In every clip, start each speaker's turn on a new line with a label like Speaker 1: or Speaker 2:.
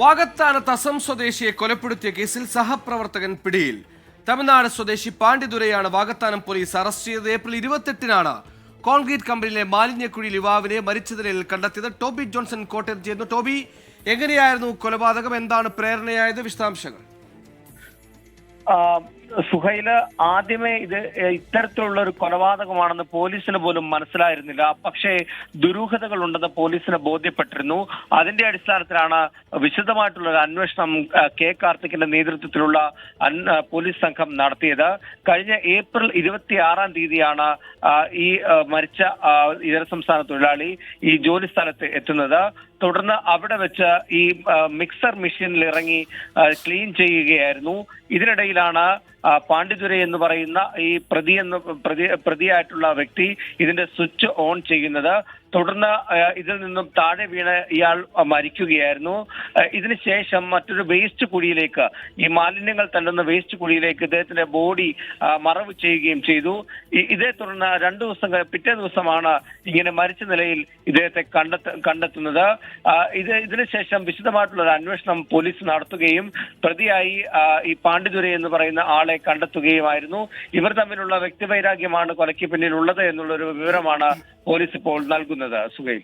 Speaker 1: വാകത്താനത്ത് അസം സ്വദേശിയെ കൊലപ്പെടുത്തിയ കേസിൽ സഹപ്രവർത്തകൻ പിടിയിൽ. തമിഴ്നാട് സ്വദേശി പാണ്ഡിതുരയാണ് വാഗത്താനം പോലീസ് അറസ്റ്റ് ചെയ്തത്. ഏപ്രിൽ ഇരുപത്തെട്ടിനാണ് കോൺക്രീറ്റ് കമ്പനിയിലെ മാലിന്യക്കുഴിയിൽ യുവാവിനെ മരിച്ച നിലയിൽ കണ്ടെത്തിയത്. ടോബി ജോൺസൺ കോട്ടയം ചെയ്യുന്നു ടോബി എങ്ങനെയായിരുന്നു കൊലപാതകം? എന്താണ് പ്രേരണയായത്? വിശദാംശങ്ങൾ.
Speaker 2: സുഹൈൽ ആദ്യമേ ഇത് ഇത്തരത്തിലുള്ള ഒരു കൊലപാതകമാണെന്ന് പോലീസിന് പോലും മനസ്സിലായിരുന്നില്ല. പക്ഷേ ദുരൂഹതകൾ ഉണ്ടെന്ന് പോലീസിന് ബോധ്യപ്പെട്ടിരുന്നു. അതിന്റെ അടിസ്ഥാനത്തിലാണ് വിശദമായിട്ടുള്ള ഒരു അന്വേഷണം കെ കാർത്തിക്കിന്റെ നേതൃത്വത്തിലുള്ള പോലീസ് സംഘം നടത്തിയത്. കഴിഞ്ഞ ഏപ്രിൽ ഇരുപത്തി ആറാം തീയതിയാണ് ഈ മരിച്ച ഇതര സംസ്ഥാന തൊഴിലാളി ഈ ജോലി സ്ഥലത്ത് എത്തുന്നത്. തുടർന്ന് അവിടെ വെച്ച് ഈ മിക്സർ മെഷീനിൽ ഇറങ്ങി ക്ലീൻ ചെയ്യുകയായിരുന്നു. ഇതിനിടയിലാണ് പാണ്ഡിതുര എന്ന് പറയുന്ന ഈ പ്രതി എന്ന് പ്രതി പ്രതിയായിട്ടുള്ള വ്യക്തി ഇതിന്റെ സ്വിച്ച് ഓൺ ചെയ്യുന്നത് തുടർന്ന് ഇതിൽ നിന്നും താഴെ വീണ് ഇയാൾ മരിക്കുകയായിരുന്നു. ഇതിനുശേഷം മറ്റൊരു വേസ്റ്റ് കുഴിയിലേക്ക് ഈ മാലിന്യങ്ങൾ തള്ളുന്ന വേസ്റ്റ് കുഴിയിലേക്ക് ഇദ്ദേഹത്തിന്റെ ബോഡി മറവ് ചെയ്യുകയും ചെയ്തു. ഇതേ തുടർന്ന് രണ്ടു ദിവസം പിറ്റേ ദിവസമാണ് ഇങ്ങനെ മരിച്ച നിലയിൽ ഇദ്ദേഹത്തെ കണ്ടെത്ത കണ്ടെത്തുന്നത്. ഇത് ഇതിനുശേഷം വിശദമായിട്ടുള്ള ഒരു അന്വേഷണം പോലീസ് നടത്തുകയും പ്രതിയായി ഈ പാണ്ഡിതുരെ എന്ന് പറയുന്ന ആളെ കണ്ടെത്തുകയുമായിരുന്നു. ഇവർ തമ്മിലുള്ള വ്യക്തിവൈരാഗ്യമാണ് കൊലയ്ക്ക് പിന്നിലുള്ളത് എന്നുള്ളൊരു വിവരമാണ് പോലീസ് ഇപ്പോൾ നൽകുന്നത് സുഹൈൽ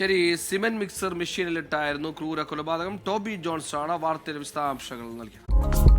Speaker 1: ശരി സിമെന്റ് മിക്സർ മെഷീനിലിട്ടായിരുന്നു ക്രൂര കൊലപാതകം. ടോബി ജോൺസ് ആണ് വാർത്തയുടെ വിശദാംശങ്ങൾ നൽകിയത്.